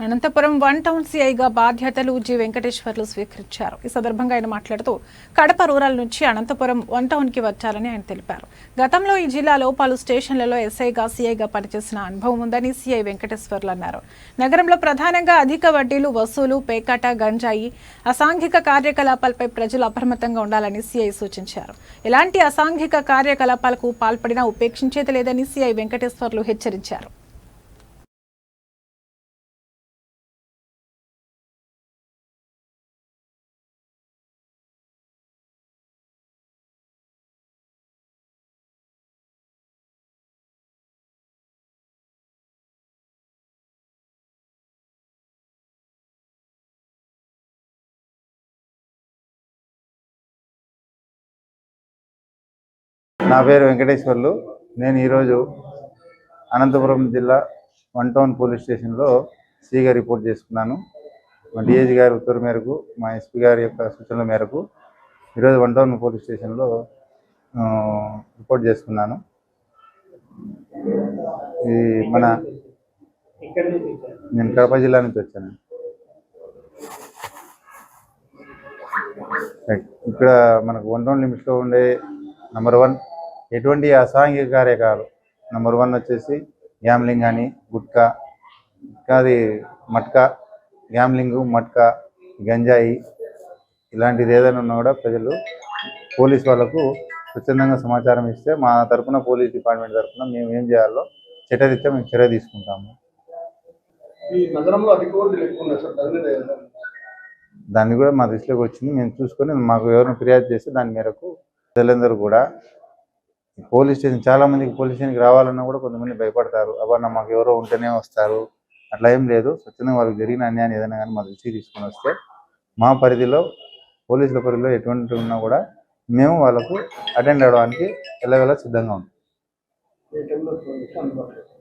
Anantapuram one town సిఐగా బాధ్యతలు G. Venkateswarlu స్వీకరించారు. ఈ సందర్భంగా ఆయన మాట్లాడుతూ కడప రూరల్ నుంచి అనంతపురం వన్ టౌన్కి వచ్చారని ఆయన తెలిపారు. గతంలో ఈ జిల్లాలో పలు స్టేషన్లలో ఎస్ఐగా సిఐగా పనిచేసిన అనుభవం ఉందని సిఐ వెంకటేశ్వర్లు అన్నారు. నగరంలో ప్రధానంగా అధిక వడ్డీలు వసూలు పేకాట గంజాయి అసాంఘిక కార్యకలాపాలపై ప్రజలు అప్రమత్తంగా ఉండాలని సిఐ సూచించారు. ఎలాంటి అసాంఘిక కార్యకలాపాలకు పాల్పడినా ఉపేక్షించేది లేదని సిఐ వెంకటేశ్వర్లు హెచ్చరించారు. నా పేరు వెంకటేశ్వర్లు. నేను ఈరోజు అనంతపురం జిల్లా వన్ టౌన్ పోలీస్ స్టేషన్లో సిగా రిపోర్ట్ చేసుకున్నాను. మా డిఏజీ గారి ఉత్తర్వు మేరకు మా ఎస్పీ గారి యొక్క సూచనల మేరకు ఈరోజు వన్ టౌన్ పోలీస్ స్టేషన్లో రిపోర్ట్ చేసుకున్నాను. ఇది మన నేను కడప జిల్లా నుంచి వచ్చాను. ఇక్కడ మనకు వన్ టౌన్ లిమిట్స్లో ఉండే నెంబర్ వన్ ఎటువంటి అసాంఘిక కార్యకాలు? నెంబర్ వన్ వచ్చేసి గ్యామ్లింగ్ కానీ గుట్కా ఇంకా అది మట్కా గ్యామ్లింగ్ మట్కా గంజాయి ఇలాంటిది ఏదైనా ఉన్నా కూడా ప్రజలు పోలీస్ వాళ్ళకు స్వచ్ఛందంగా సమాచారం ఇస్తే మా తరపున పోలీస్ డిపార్ట్మెంట్ తరపున మేము ఏం చేయాలో చట్టరీత్యా మేము చర్య తీసుకుంటాము. దాన్ని కూడా మా దృష్టిలోకి వచ్చింది. మేము చూసుకొని మాకు ఎవరైనా ఫిర్యాదు చేస్తే దాని మేరకు ప్రజలందరూ కూడా పోలీస్ స్టేషన్ చాలా మందికి పోలీస్ స్టేషన్కి రావాలన్నా కూడా కొంతమంది భయపడతారు. అబ్బా మాకు ఎవరో ఉంటేనే వస్తారు. అట్లా ఏం లేదు. స్వచ్ఛందంగా వాళ్ళకి జరిగిన అన్యాయం ఏదైనా కానీ మా దృష్టికి తీసుకొని వస్తే మా పరిధిలో పోలీసుల పరిధిలో ఎటువంటి ఉన్నా కూడా మేము వాళ్ళకు అటెండ్ అవ్వడానికి వెళ్ళవేళ సిద్ధంగా ఉంటాం.